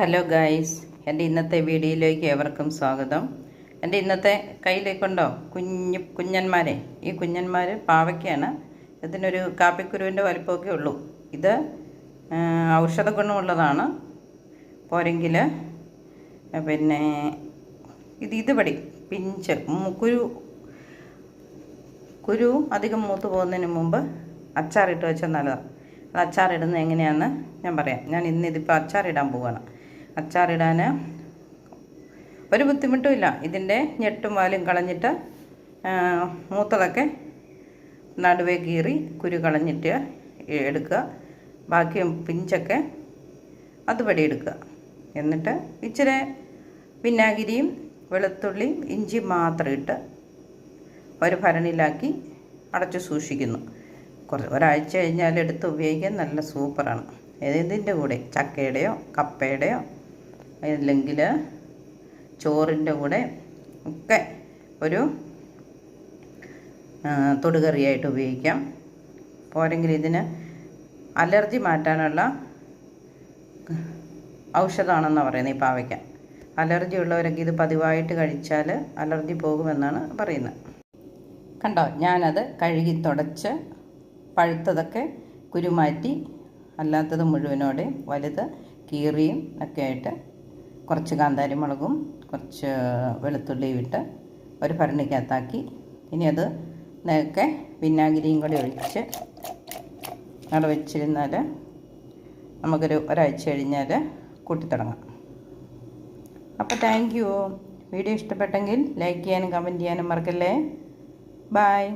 Hello guys എന്റെ ഇന്നത്തെ വീഡിയോയിലേക്ക് ഏവർക്കും സ്വാഗതം. എന്റെ ഇന്നത്തെ കയ്യിലേക്കുണ്ടോ? കുഞ്ഞു കുഞ്ഞന്മാരെ. ഈ കുഞ്ഞന്മാർ പാവയ്ക്കാണ്. ഇതിനൊരു കാപ്പിക്കുരുവിന്റെ വലിപ്പമൊക്കെ ഉള്ളൂ. ഇത് ഔഷധ ഗുണമുള്ളതാണ്. പോരെങ്കിൽ പിന്നെ ഇത് ഇതുപടി പിഞ്ച് കുരു കുരു അധികം മൂത്ത് പോകുന്നതിന് മുമ്പ് അച്ചാറിട്ട് വെച്ചാൽ നല്ലതാണ് അച്ചാറിടുന്നത് എങ്ങനെയാണെന്ന് ഞാൻ പറയാം. ഞാൻ ഇന്ന് ഇതിപ്പോൾ അച്ചാറിടാൻ പോവുകയാണ് അച്ചാറിടാൻ ഒരു ബുദ്ധിമുട്ടും ഇല്ല. ഇതിന്റെ ഞെട്ടും വാലും കളഞ്ഞിട്ട് മൂത്തതൊക്കെ നടുവേ കീറി കുരു കളഞ്ഞിട്ട് എടുക്കുക. ബാക്കി പിഞ്ചൊക്കെ അതുപടി എടുക്കുക. എന്നിട്ട് ഇച്ചിരി വിനാഗിരിയും വെളുത്തുള്ളിയും ഇഞ്ചി മാത്രം ഇട്ട് ഒരു ഭരണിയിലാക്കി അടച്ചു സൂക്ഷിക്കുന്നു. കുറച്ച് ഒരാഴ്ച കഴിഞ്ഞാൽ എടുത്ത് ഉപയോഗിക്കാൻ നല്ല സൂപ്പറാണ്. ഏതിന്റെ കൂടെ? ചക്കയുടെയോ കപ്പയുടെയോ? അല്ലെങ്കിൽ ചോറിന്റെ കൂടെ ഒക്കെ ഒരു തൊടുകറിയായിട്ട് ഉപയോഗിക്കാം. പോരെങ്കിൽ ഇതിന് അലർജി മാറ്റാനുള്ള ഔഷധമാണെന്നാണ് പറയുന്നത് ഈ പാവയ്ക്ക. അലർജി ഉള്ളവരൊക്കെ ഇത് പതിവായിട്ട് കഴിച്ചാൽ അലർജി പോകുമെന്നാണ് പറയുന്നത്. കണ്ടോ ഞാനത് കഴുകി തുടച്ച് പഴുത്തതൊക്കെ കുരുമാറ്റി അല്ലാത്തത് മുഴുവനോടെ വലുത് കീറിയും ഒക്കെ ആയിട്ട് കുറച്ച് കാന്താരി മുളകും കുറച്ച് വെളുത്തുള്ളിയും ഇട്ട് ഒരു ഭരണിക്കകത്താക്കി. ഇനി അത് നേരത്തെ വിനാഗിരിയും കൂടി ഒഴിച്ച് അവിടെ വെച്ചിരുന്നാൽ നമുക്കൊരു ഒരാഴ്ച കഴിഞ്ഞാൽ കൂട്ടിത്തുടങ്ങാം അപ്പോൾ താങ്ക് യു. വീഡിയോ ഇഷ്ടപ്പെട്ടെങ്കിൽ ലൈക്ക് ചെയ്യാനും കമന്റ് ചെയ്യാനും മറക്കല്ലേ. ബായ്